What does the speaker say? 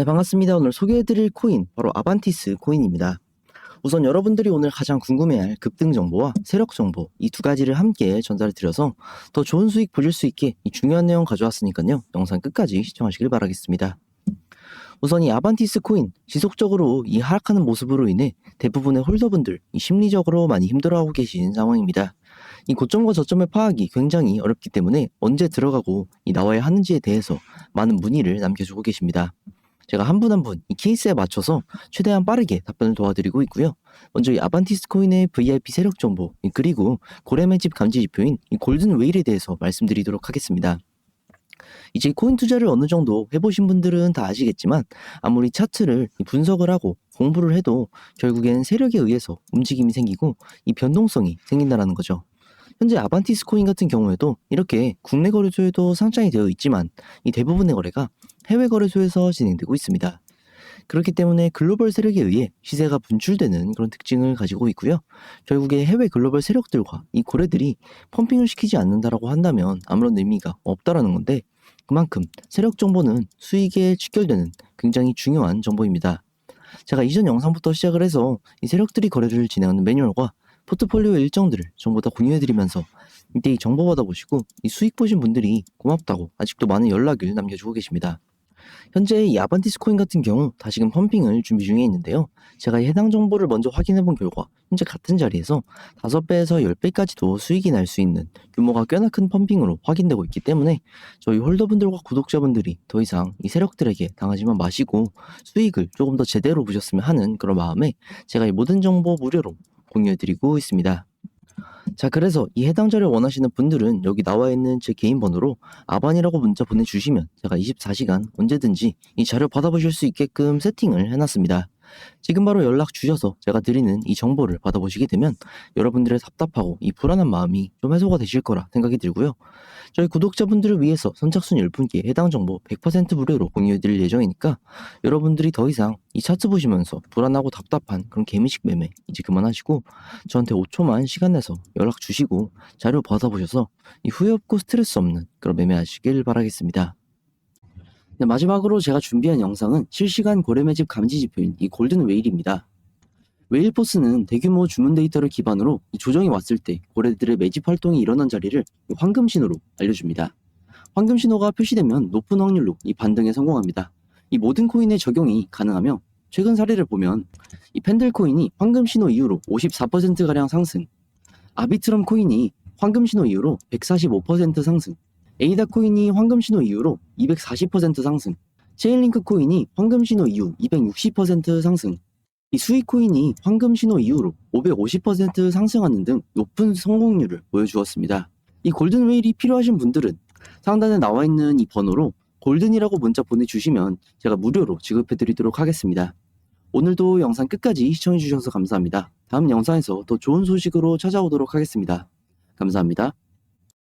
네, 반갑습니다. 오늘 소개해드릴 코인, 바로 아반티스 코인입니다. 우선 여러분들이 오늘 가장 궁금해할 급등 정보와 세력 정보 이 두 가지를 함께 전달해 드려서 더 좋은 수익 보실 수 있게 이 중요한 내용 가져왔으니까요. 영상 끝까지 시청하시길 바라겠습니다. 우선 이 아반티스 코인 지속적으로 이 하락하는 모습으로 인해 대부분의 홀더분들 이 심리적으로 많이 힘들어하고 계신 상황입니다. 이 고점과 저점의 파악이 굉장히 어렵기 때문에 언제 들어가고 이 나와야 하는지에 대해서 많은 문의를 남겨주고 계십니다. 제가 한 분 한 분 이 케이스에 맞춰서 최대한 빠르게 답변을 도와드리고 있고요. 먼저 이 아반티스 코인의 VIP 세력 정보 이 그리고 고래 매집 감지 지표인 이 골든 웨일에 대해서 말씀드리도록 하겠습니다. 이제 코인 투자를 어느 정도 해보신 분들은 다 아시겠지만 아무리 차트를 이 분석을 하고 공부를 해도 결국엔 세력에 의해서 움직임이 생기고 이 변동성이 생긴다는 거죠. 현재 아반티스 코인 같은 경우에도 이렇게 국내 거래소에도 상장이 되어 있지만 이 대부분의 거래가 해외 거래소에서 진행되고 있습니다. 그렇기 때문에 글로벌 세력에 의해 시세가 분출되는 그런 특징을 가지고 있고요. 결국에 해외 글로벌 세력들과 이 고래들이 펌핑을 시키지 않는다라고 한다면 아무런 의미가 없다라는 건데 그만큼 세력 정보는 수익에 직결되는 굉장히 중요한 정보입니다. 제가 이전 영상부터 시작을 해서 이 세력들이 거래를 진행하는 매뉴얼과 포트폴리오 일정들을 전부 다 공유해드리면서 이때 이 정보 받아보시고 이 수익 보신 분들이 고맙다고 아직도 많은 연락을 남겨주고 계십니다. 현재 이 아반티스 코인 같은 경우 다시금 펌핑을 준비 중에 있는데요. 제가 이 해당 정보를 먼저 확인해 본 결과 현재 같은 자리에서 5배에서 10배까지도 수익이 날 수 있는 규모가 꽤나 큰 펌핑으로 확인되고 있기 때문에 저희 홀더분들과 구독자분들이 더 이상 이 세력들에게 당하지만 마시고 수익을 조금 더 제대로 보셨으면 하는 그런 마음에 제가 이 모든 정보 무료로 공유해드리고 있습니다. 자, 그래서 이 해당 자료 원하시는 분들은 여기 나와 있는 제 개인 번호로 아반이라고 문자 보내주시면 제가 24시간 언제든지 이 자료 받아보실 수 있게끔 세팅을 해놨습니다. 지금 바로 연락 주셔서 제가 드리는 이 정보를 받아보시게 되면 여러분들의 답답하고 이 불안한 마음이 좀 해소가 되실 거라 생각이 들고요. 저희 구독자분들을 위해서 선착순 10분께 해당 정보 100% 무료로 공유해드릴 예정이니까 여러분들이 더 이상 이 차트 보시면서 불안하고 답답한 그런 개미식 매매 이제 그만하시고 저한테 5초만 시간 내서 연락 주시고 자료 받아보셔서 이 후회 없고 스트레스 없는 그런 매매하시길 바라겠습니다. 네, 마지막으로 제가 준비한 영상은 실시간 고래 매 집 감지 지표인 이 골든 웨일입니다. 웨일 포스는 대규모 주문 데이터를 기반으로 이 조정이 왔을 때 고래들의 매집 활동이 일어난 자리를 이 황금 신호로 알려줍니다. 황금 신호가 표시되면 높은 확률로 이 반등에 성공합니다. 이 모든 코인에 적용이 가능하며 최근 사례를 보면 이 펜들 코인이 황금 신호 이후로 54%가량 상승, 아비트럼 코인이 황금 신호 이후로 145% 상승, 에이다 코인이 황금 신호 이후로 240% 상승, 체인링크 코인이 황금 신호 이후 260% 상승, 이 수익 코인이 황금 신호 이후로 550% 상승하는 등 높은 성공률을 보여주었습니다. 이 골든 웨일이 필요하신 분들은 상단에 나와 있는 이 번호로 골든이라고 문자 보내주시면 제가 무료로 지급해드리도록 하겠습니다. 오늘도 영상 끝까지 시청해주셔서 감사합니다. 다음 영상에서 더 좋은 소식으로 찾아오도록 하겠습니다. 감사합니다.